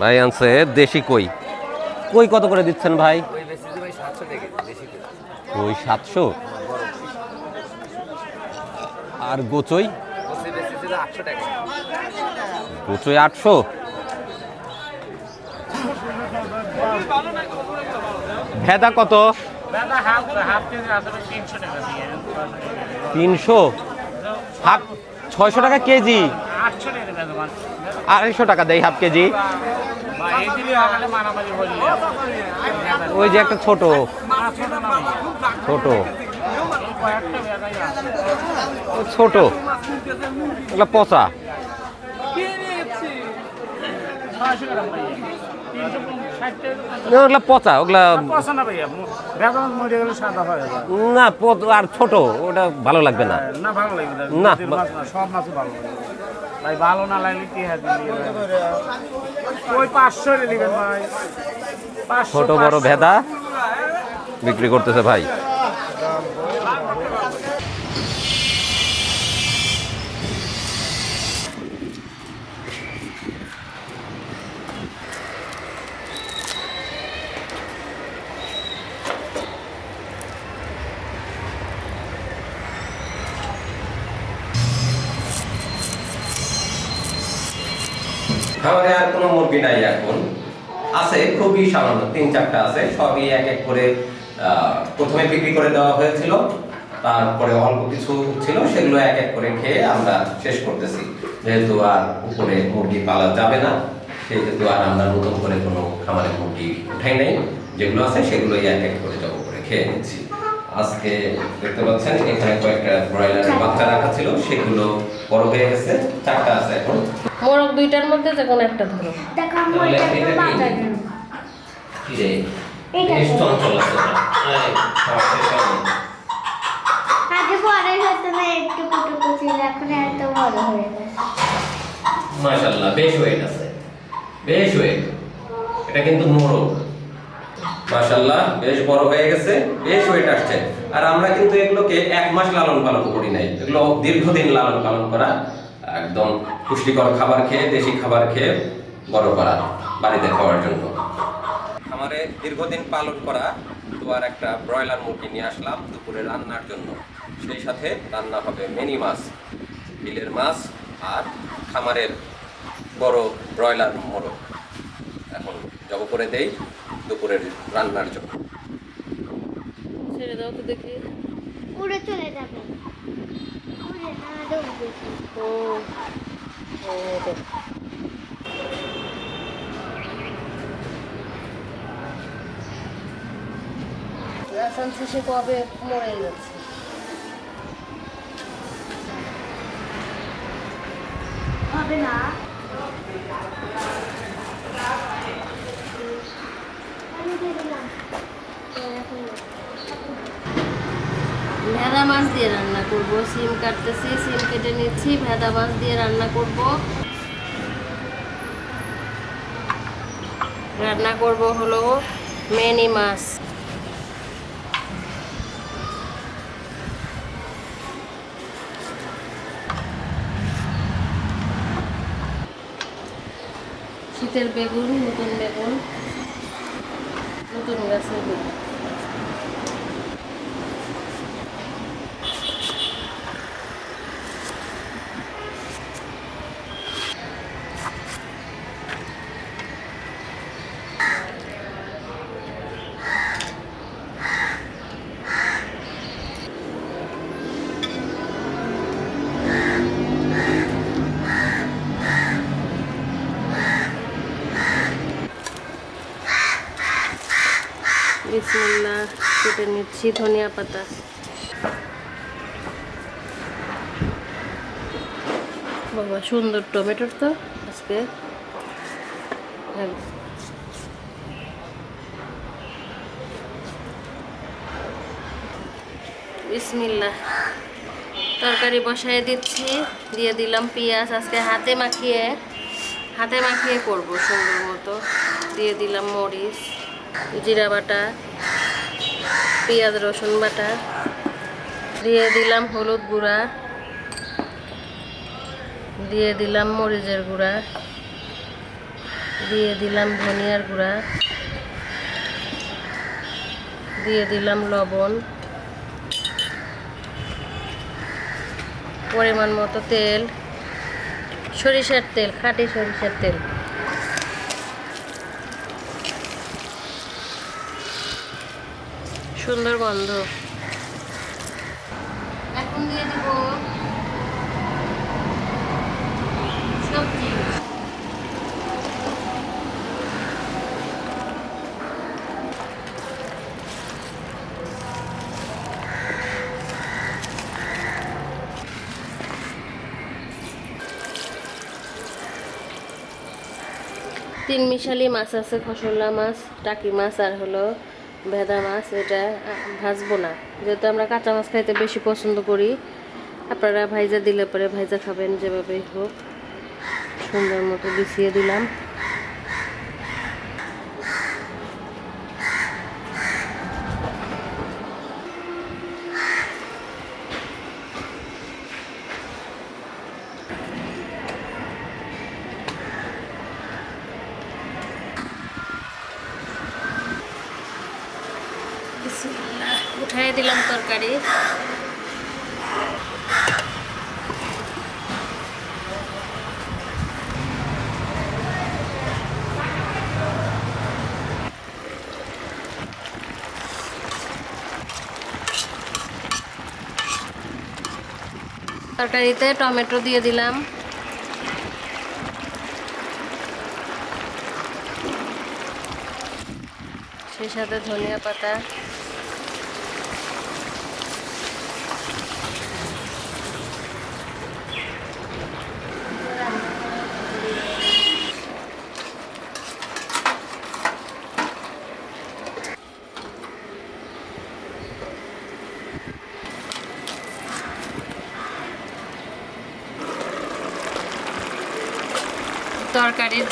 ভাই আনছে দেশি কই? কই কত করে দিচ্ছেন ভাই? কই সাতশো? আর গোচই? গোচই আটশো? ভেদা কত? তিনশো? হাফ ছয়শো টাকা কেজি? আড়াইশো টাকা দেয় হাফ কেজি। ওই যে একটা ছোট। ছোট। ছোট। ওগুলা পচা। ওগুলা পচা ওগুলা না আর ছোট ওটা ভালো লাগবে না। না ভালো লাগবে না। মাছ সব মাছই ভালো ভাই ভালো না লাগলে কি হ্যাঁ ওই পাঁচশো দিবেন ভাই। ছোট বড় ভেদা বিক্রি করতেছে ভাই খাবারে আর নাই এখন। আছে, খুবই সামান্য, তিন চারটা আছে। সবই এক এক করে প্রথমে বিক্রি করে দেওয়া হয়েছিল। তারপরে অল্প কিছু ছিল, সেগুলো এক এক করে খেয়ে আমরা শেষ করতেছি। যেহেতু আর উপরে মুরগি পালা যাবে না সেই হেতু আর আমরা নতুন করে কোনো খামারে মুরগি উঠাই নাই। যেগুলো আছে, সেগুলোই এক এক করে জব করে খেয়ে নিচ্ছি। আজকে দেখতে পাচ্ছেন, এখানে কয়েকটা ব্রয়লারের বাচ্চা রাখা ছিল, সেগুলো বড় হয়ে গেছে। চারটা আছে এখন। মোরগ দুইটার মধ্যে যে কোনো একটা ধরো। দেখো আমি এটা কি? রে? আগে না একটু ছিল এখন এত বড় হয়ে গেছে। মাশাআল্লাহ, বেশ ওয়েট আছে বেশ ওয়েট এটা কিন্তু মোরগ মাশাআল্লাহ বেশ বড় হয়ে গেছে বেশ ওয়েট আসছে। আর আমরা কিন্তু এগুলোকে এক মাস লালন পালন করি নাই। এগুলো দীর্ঘদিন লালন পালন করা একদম পুষ্টিকর খাবার খেয়ে দেশি খাবার খেয়ে বড় করা বাড়িতে খাওয়ার জন্য। আমারে দীর্ঘদিন পালন করা তো আর একটা ব্রয়লার মুরগি নিয়ে আসলাম দুপুরে রান্নার জন্য। সেই সাথে রান্না হবে মিনি মাছ বিলের মাছ আর খামারের বড় ব্রয়লার মোরগ। এখন জব করে দেই দুপুরের রান্নার জন্য। ছেড়ে দাও তো দেখি। উড়ে চলে যাবে উড়ে না ডুববে ও ও, তো। রাসান শেষে কবে মরে যাচ্ছে হবে না আমি দিয়ে দিলাম এখন না। ভেদা মাছ দিয়ে রান্না করব। সিম কাটতেছি, সিম কেটে নিচ্ছি ভেদা মাছ দিয়ে রান্না করব। রান্না করব হলো মেনি মাছ। শীতের বেগুন, নতুন বেগুন, নতুন গাছের বেগুন। নিচ্ছি ধনিয়া পাতা। বাবা, সুন্দর টমেটোর তো আজকে। বিসমিল্লাহ। তরকারি বসায় দিচ্ছি, দিয়ে দিলাম পেঁয়াজ। আজকে হাতে মাখিয়ে হাতে মাখিয়ে করব সুন্দর মতো। দিয়ে দিলাম মরিচ, জিরা বাটা। পেঁয়াজ, রসুন বাটা। দিয়ে দিলাম হলুদ গুঁড়া। দিয়ে দিলাম মরিচের গুঁড়া। দিয়ে দিলাম ধনিয়ার গুঁড়া। দিয়ে দিলাম লবণ। পরিমাণ মতো তেল। সরিষার তেল, খাঁটি সরিষার তেল। সুন্দর গন্ধ। এখন দিয়ে দিব সবজি। তিন মিশালি মাছ আছে খসলা মাছ টাকি মাছ আর হলো ভেদা মাছ, এটা ভাজবো না। যেহেতু আমরা কাঁচা মাছ খাইতে বেশি পছন্দ করি, আপনারা ভাইজা দিলে পরে ভাইজা খাবেন যেভাবেই হোক। সুন্দর মতো বিছিয়ে দিলাম। উঠাই দিলাম তরকারি। তরকারিতে টমেটো দিয়ে দিলাম। সেই সাথে ধনিয়া পাতা।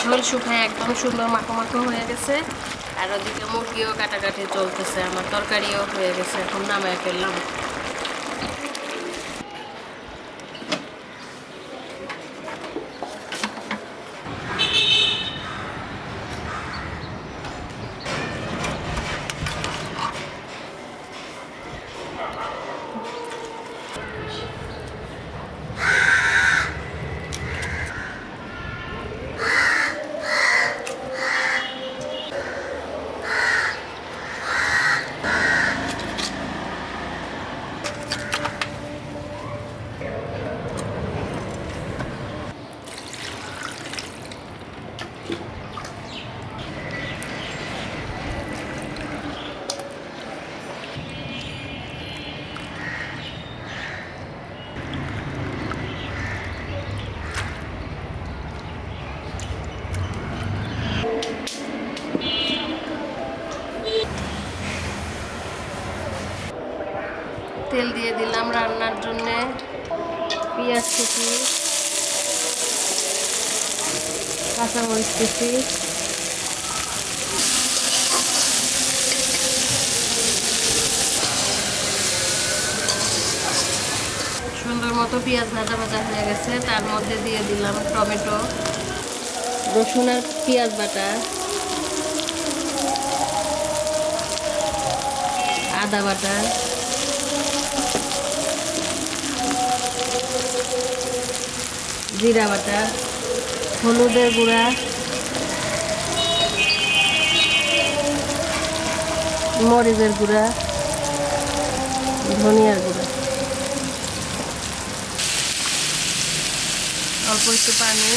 ঝোল শুকায় একদম সুন্দর মাখো মাখো হয়ে গেছে। আর ওদিকে মুরগিও কাটাকাটি চলতেছে, আমার তরকারিও হয়ে গেছে, এখন নামায় ফেললাম তেল দিয়ে দিলাম রান্নার জন্যে পেঁয়াজ কুচি, কাঁচামরিচ কুচি, সুন্দর মতো পেঁয়াজ ভাজা ভাজা হয়ে গেছে। তার মধ্যে দিয়ে দিলাম টমেটো, রসুন আর পেঁয়াজ বাটা, আদা বাটা জিরা বাটা, হলুদের গুঁড়া, মরিচের গুঁড়া, ধনিয়ার গুঁড়া। অল্প একটু পানি।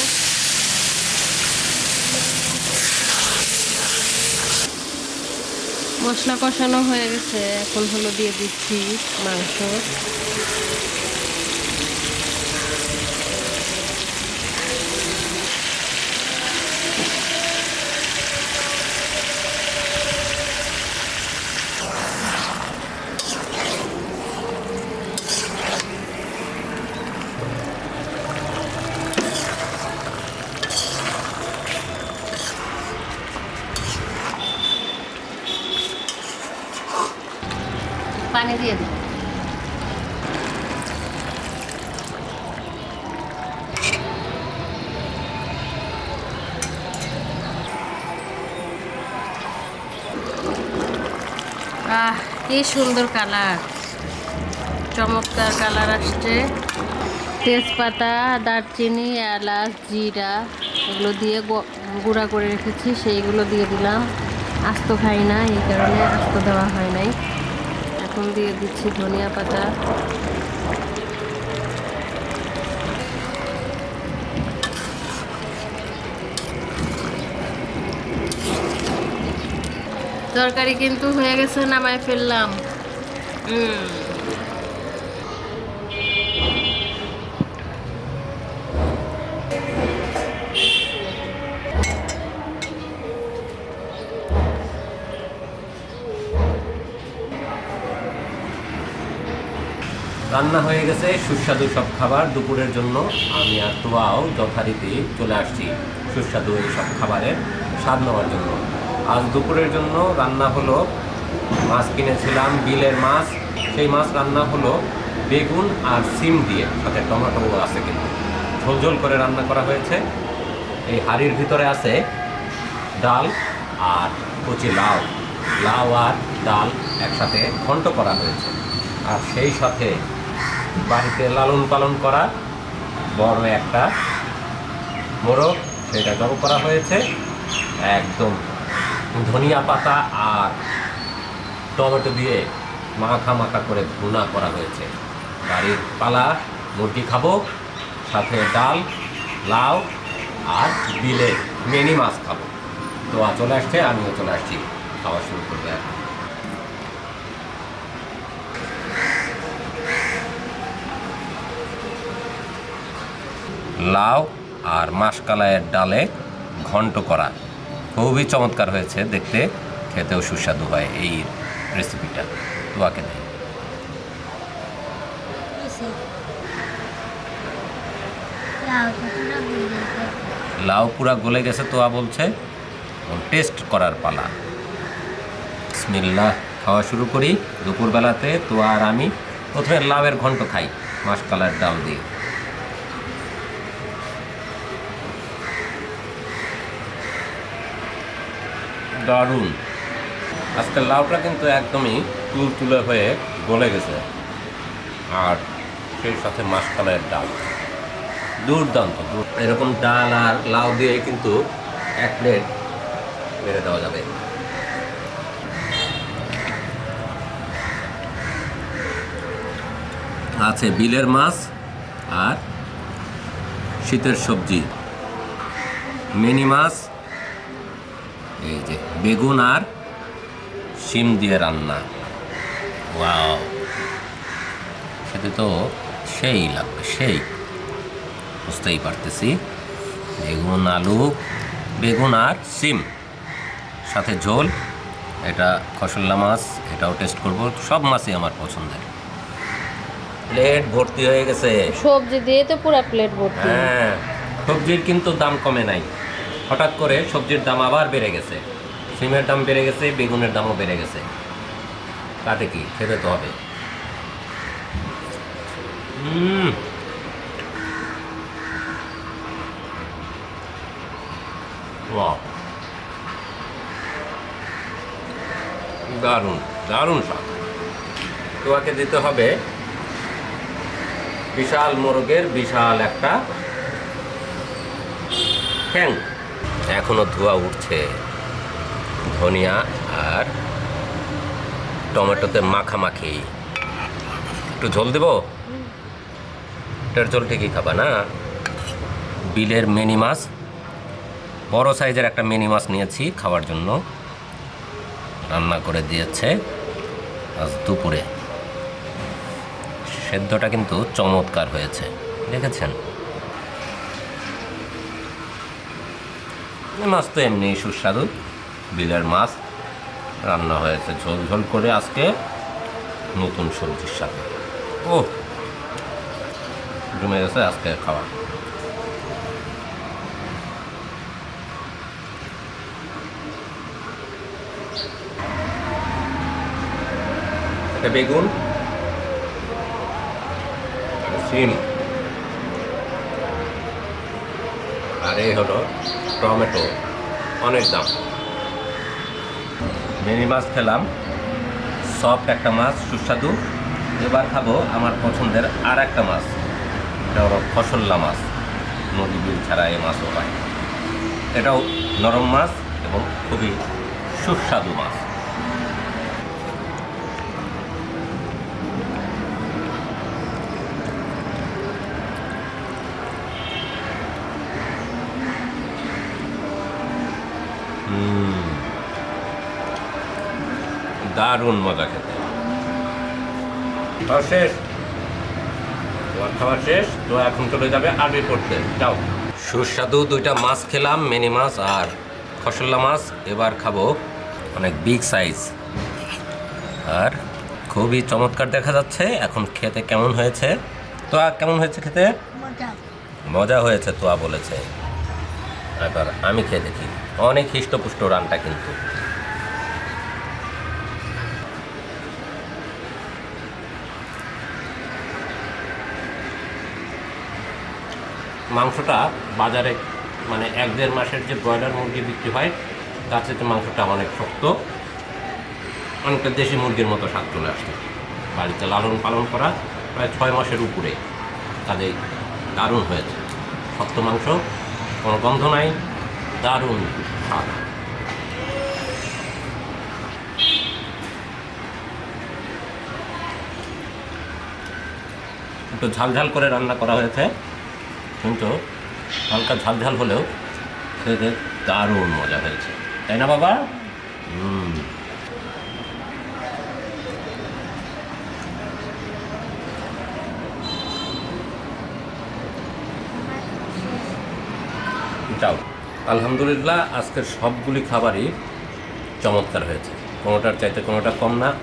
মশলা কষানো হয়ে গেছে। এখন হলো দিয়ে দিচ্ছি মাংস পানি দিয়ে দিই আহ কি সুন্দর কালার। চমৎকার কালার আসছে। তেজপাতা, দারচিনি, এলাচ, জিরা, এগুলো দিয়ে গুঁড়া করে রেখেছি, সেইগুলো দিয়ে দিলাম। আস্ত খাই না, এই কারণে আস্ত দেওয়া হয় নাই। এখন দিয়ে দিচ্ছি ধনিয়া পাতা। তরকারি কিন্তু হয়ে গেছে, নামায় ফেললাম। রান্না হয়ে গেছে, সুস্বাদু সব খাবার দুপুরের জন্য। আমি আর তোয়াও যথারীতি চলে আসছি সুস্বাদু এই সব খাবারের স্বাদ নেওয়ার জন্য। আজ দুপুরের জন্য রান্না হলো মাছ কিনেছিলাম, বিলের মাছ। সেই মাছ রান্না হলো বেগুন আর সিম দিয়ে, সাথে টমেটো আছে কিন্তু। ঝোল ঝোল করে রান্না করা হয়েছে। এই হাঁড়ির ভিতরে আছে ডাল আর কচি লাউ। লাউ আর ডাল একসাথে ঘন্ট করা হয়েছে। আর সেই সাথে বাড়িতে লালন পালন করা বড় একটা মোরগ, সেটা জব করা হয়েছে। একদম ধনিয়া পাতা আর টমেটো দিয়ে মাখা মাখা করে ভুনা করা হয়েছে। বাড়ির পালা, মুরগি খাব, সাথে ডাল, লাউ আর বিলে মিনি মাছ খাব। তো চলে আসছে, আমিও চলে আসছি, খাওয়া শুরু করবে কি। লাউ আর মাসকালাইয়ের ডালে ঘন্ট করা। খুবই চমৎকার হয়েছে দেখতে। খেতেও সুস্বাদু হয় এই রেসিপিটা তোয়াকে দেয় লাউ পুরা গলে গেছে, তোয়া বলছে। টেস্ট করার পালা। বিসমিল্লাহ, খাওয়া শুরু করি। দুপুরবেলাতে তোয়া আর আমি প্রথমে লাউয়ের ঘন্ট খাই মাসকালার ডাল দিয়ে। দারুণ। আজকে লাউটা কিন্তু একদমই তুল তুলে হয়ে গলে গেছে। আর সেই সাথে মাসকালের ডাল। দুর্দান্ত এরকম ডাল আর লাউ দিয়ে কিন্তু এক প্লেট বেড়ে দেওয়া যাবে। আছে বিলের মাছ আর শীতের সবজি। মিনি মাছ এই যে বেগুন আর শিম দিয়ে রান্না। ওয়াও। খেতে তো সেই লাগবে সেই। বুঝতেই পারতেছি। বেগুন আলু বেগুন আর সিম সাথে ঝোল এটা খসল্লা মাছ এটাও টেস্ট করব। সব মাছই আমার পছন্দের। প্লেট ভর্তি হয়ে গেছে। সবজি দিয়ে তো পুরো প্লেট ভর্তি। হ্যাঁ সবজির কিন্তু দাম কমে নাই। হঠাৎ করে সবজির দাম আবার বেড়ে গেছে। সিমের দাম বেড়ে গেছে, বেগুনের দামও বেড়ে গেছে। তাতে কি? খেতে তো হবে. দারুণ দারুণ স্বাদ। তোমাকে দিতে হবে বিশাল মোরগের বিশাল একটা ঠ্যাং। এখনও ধোয়া উঠছে। ধনিয়া আর টমেটোতে মাখামাখি। একটু ঝোল দেব? ঝোল ঠিকই খাবা, না? বিলের মিনি মাছ। বড় সাইজের একটা মিনি মাছ নিয়েছি খাওয়ার জন্য। রান্না করে দিয়েছে আজ দুপুরে। সেদ্ধটা কিন্তু চমৎকার হয়েছে। দেখেছেন? এই মাছ তো এমনিই সুস্বাদু। বিলের মাছ রান্না হয়েছে ঝোল ঝোল করে আজকে নতুন সবজির সাথে। ও জমে গেছে আজকে খাওয়া। বেগুন সিম। আর এই হলো টমেটো, অনেক দাম। মিনি মাছ খেলাম। সফট একটা মাছ, সুস্বাদু। এবার খাব আমার পছন্দের আর একটা মাছ। এটা হলো ফসল্লা মাছ। নদী বিল ছাড়া এই মাছও পায় এটাও নরম মাছ এবং খুবই সুস্বাদু মাছ। দারুণ মজা খেতে। শেষ? তোমার খাওয়া শেষ? তো এখন চলে যাবে আরবি পড়তে যাও। সুস্বাদু দুইটা মাছ খেলাম মিনি মাছ আর খসল্লা মাছ। এবার খাব অনেক বিগ সাইজ। আর খুবই চমৎকার দেখা যাচ্ছে। এখন খেতে কেমন হয়েছে? তো কেমন হয়েছে খেতে? মজা হয়েছে তোয়া বলেছে। এবার আমি খেয়ে দেখি। অনেক হৃষ্টপুষ্ট রানটা কিন্তু। মাংসটা বাজারে মানে এক দেড় মাসের যে ব্রয়লার মুরগি বিক্রি হয়, তার চেয়ে মাংসটা অনেক শক্ত। অনেকটা দেশি মুরগির মতো স্বাদ চলে আসে। বাড়িতে লালন পালন করা প্রায় ছয় মাসের উপরে কাজেই দারুণ হয়েছে। শক্ত মাংস, কোনো গন্ধ নাই। দারুণ। একটু ঝালঝাল করে রান্না করা হয়েছে। কিন্তু হালকা ঝালঝাল হলেও খেতে দারুণ মজা হয়েছে। তাই না বাবা? যাও। আলহামদুলিল্লাহ, আজকের সবগুলি খাবারই চমৎকার হয়েছে। কোনোটার চাইতে কোনোটা কম না।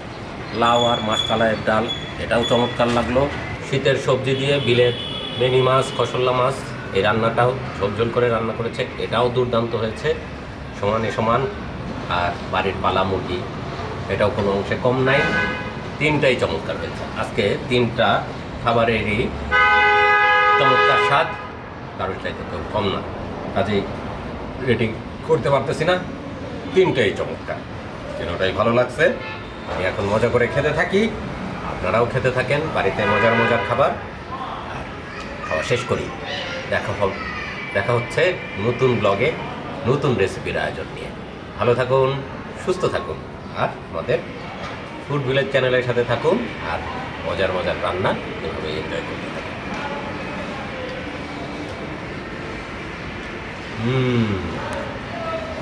লাউ আর মাসকালাইয়ের ডাল, এটাও চমৎকার লাগল। শীতের সবজি দিয়ে বিলের বেনি মাছ খসল্লা মাছ, এই রান্নাটাও ঝোলঝোল করে রান্না করেছে। এটাও দুর্দান্ত হয়েছে, সমানে সমান। আর বাড়ির পালা মুরগি এটাও কোনো অংশে কম নাই। তিনটাই চমৎকার হয়েছে। আজকে তিনটা খাবারেরই চমৎকার স্বাদ, কারোর চাইতে কেউ কম না। কাজেই রেটিং করতে পারতেছি না। তিনটাই চমৎকার। তিনটাই ভালো লাগছে? আমি এখন মজা করে খেতে থাকি। আপনারাও খেতে থাকেন, বাড়িতে মজার মজার খাবার। আর খাওয়া শেষ করি। দেখা হব দেখা হচ্ছে নতুন ব্লগে নতুন রেসিপির আয়োজন নিয়ে। ভালো থাকুন, সুস্থ থাকুন, আর আমাদের ফুড ভিলেজ চ্যানেলের সাথে থাকুন, আর মজার মজার রান্না এভাবে এনজয় করতে থাকুন হুম